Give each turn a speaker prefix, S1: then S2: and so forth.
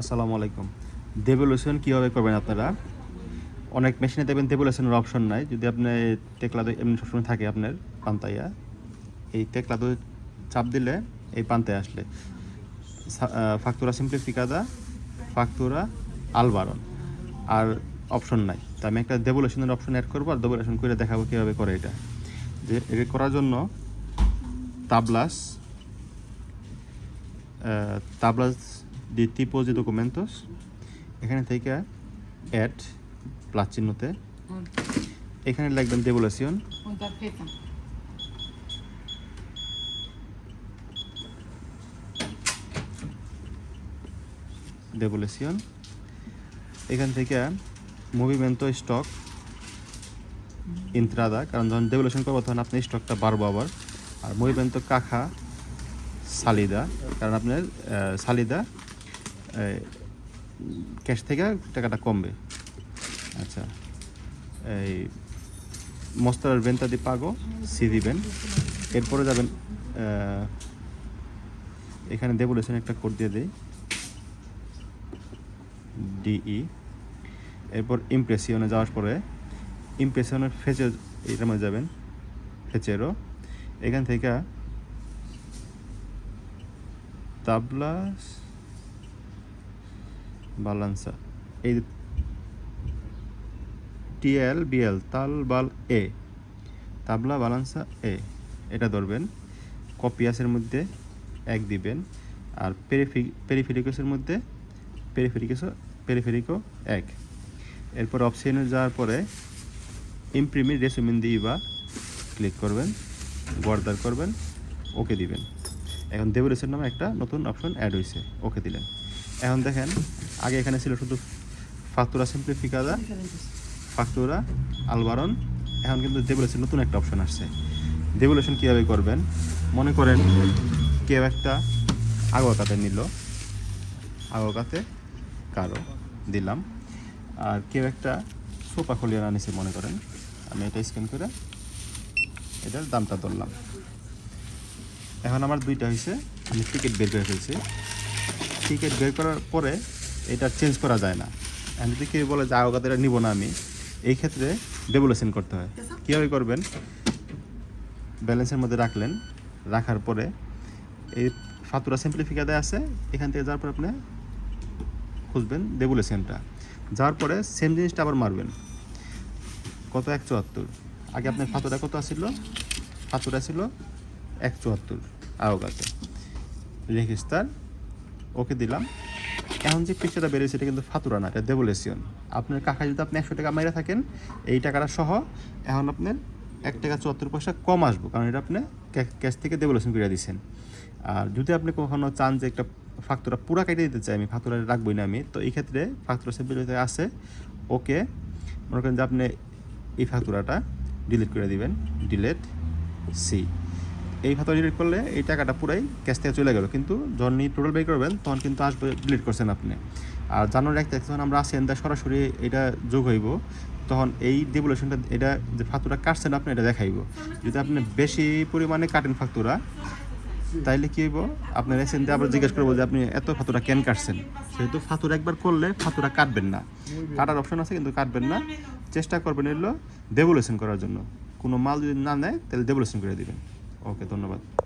S1: আসসালামু আলাইকুম। ডেভলিউশন কীভাবে করবেন আপনারা? অনেক মেশিনে দেখবেন ডেভলিউশনের অপশন নাই। যদি আপনি টেকলা এমনি সবসময় থাকে আপনার পান্তাইয়া এই টেকলা দুই চাপ দিলে এই পান্তায় আসলে। ফাক্তুরা সিম্পলিফিকাদা ফাক্তুরা আলবারন আর অপশন নাই। তো আমি একটা ডেভলিউশনের অপশন অ্যাড করব আর ডেভলিউশন করে দেখাবো কীভাবে করে এটা। যে এটা করার জন্য তাবলাস tablas de tipos de documentos এখানে থেকে অ্যাড প্লাস চিহ্নতে। এখানে লিখবেন ডেভুলেশন. ডেভুলেশন এখান থেকে মুভিমেন্টো স্টক ইন্ত্রাদা কারণ যখন ডেভুলেশন করব তখন আপনি স্টকটা বাড়বো আবার। আর মুভিমেন্টো কাখা সালিদা কারণ আপনার সালিদা ক্যাশ থেকে টাকাটা কমবে। আচ্ছা। এই, মস্তার ভেন্তা দি পাগো সি দিবেন এরপরে যাবেন এখানে ডেভুলেশন একটা কোড দিয়ে দেই। ডিই এরপর ইমপ্রেসিয়নে যাওয়ার পরে ইমপ্রেশনের ফেচে এটার মধ্যে যাবেন ফেচেরও এখান থেকে তাবলাস বালান্সা। এই টিএল, বিএল, তাল, বাল, এ। তাবলা, বালান্সা, এ। এটা ধরবেন। কপিয়াসের মধ্যে এক দিবেন। আর পেরিফি, পেরিফেরিকসের মধ্যে পেরিফেরিকস, পেরিফেরিকো এক। এরপর অপশনে যাওয়ার পরে ইমপ্রিমি রেসুমিন দিয়ে বা ক্লিক করবেন, গর্দার করবেন, ওকে দিবেন। এখন দেবরেসের নামে একটা নতুন অপশন অ্যাড হয়েছে ওকে দিলেন। এখন দেখেন আগে এখানে ছিল শুধু ফাতুরা সিম্পলিফিকাদা ফাকতুরা আলবারন এখন কিন্তু ডেভুলেশন নতুন একটা অপশন আসছে। ডেভুলেশন কীভাবে করবেন? মনে করেন কেউ একটা আগকাতে নিল আগকাতে কারও দিলাম, আর কেউ একটা সোফা খুলিয়ে আনিছে মনে করেন। আমি এটা স্ক্যান করে এটার দামটা ধরলাম। এখন আমার দুইটা হয়েছে আমি টিকিট বের করে ফেলছি। টিকিট বের করার পরে এটা চেঞ্জ করা যায় না। এখন যদি কেউ বলে যে আগত এটা নিব না আমি। এই ক্ষেত্রে ডেভুলেশন করতে হয়। কীভাবে করবেন? ব্যালেন্সের মধ্যে রাখলেন। রাখার পরে এই ফাতুরা সিম্পলিফিকাদে আছে। এখান থেকে যাওয়ার পর আপনি খুঁজবেন ডেভুলেশনটা যাওয়ার পরে সেম জিনিসটা আবার মারবেন। কত? এক চুয়াত্তর। আগে আপনার ফাতুরা কত আসছিল ফাতুরা ছিল এক চুয়াত্তর আওগাতে রেজিস্টার ওকে দিলাম। এখন যে পৃষ্ঠাটা বেরিয়েছে এটা কিন্তু ফাতুরা না, এটা ডেভুলেশন আপনার কাকা যদি আপনি একশো টাকা মাইরা থাকেন, এই টাকাটা সহ এখন আপনার এক টাকা চুয়াত্তর পয়সা কম আসব, কারণ এটা আপনি ক্যাশ থেকে ডেভুলেশন করে দিচ্ছেন আর যদি আপনি কখনো চান যে একটা ফাক্তুরা পুরা কেটে দিতে চাই, আমি ফাক্তুরা রাখবই না আমি, তো এই ক্ষেত্রে ফাক্তুরা সিম্পলিতে আছে। ওকে, মনে করেন যে আপনি এই ফাক্তুরাটা ডিলিট করে দিবেন ডিলেট সি এই ফাতুরা ডিলিট করলে এই টাকাটা পুরাই ক্যাশ থেকে চলে গেল। কিন্তু যখন টোটাল বের করবেন, তখন কিন্তু আসবে ডিলিট করছেন আপনি। আর জানুয়ারি এক তারিখ যখন আমরা আসি এনদা সরাসরি এটা যোগ হইব। তখন এই ডেভুলেশনটা এটা যে ফাতুরা কাটছেন আপনি, এটা দেখাইব। যদি আপনি বেশি পরিমাণে কাটেন ফাতুরা তাইলে কি হইব? আপনার এসেন আবার জিজ্ঞেস করব যে আপনি এত ফাতুরা কেন কাটছেন? সেহেতু ফাতুরা একবার করলে ফাতুরা কাটবেন না। কাটার অপশন আছে, কিন্তু কাটবেন না। চেষ্টা করবেন এগুলো ডেভুলেশন করার জন্য। কোনো মাল যদি না নেয়, তাহলে ডেভুলেশন করে দিবেন। ওকে ধন্যবাদ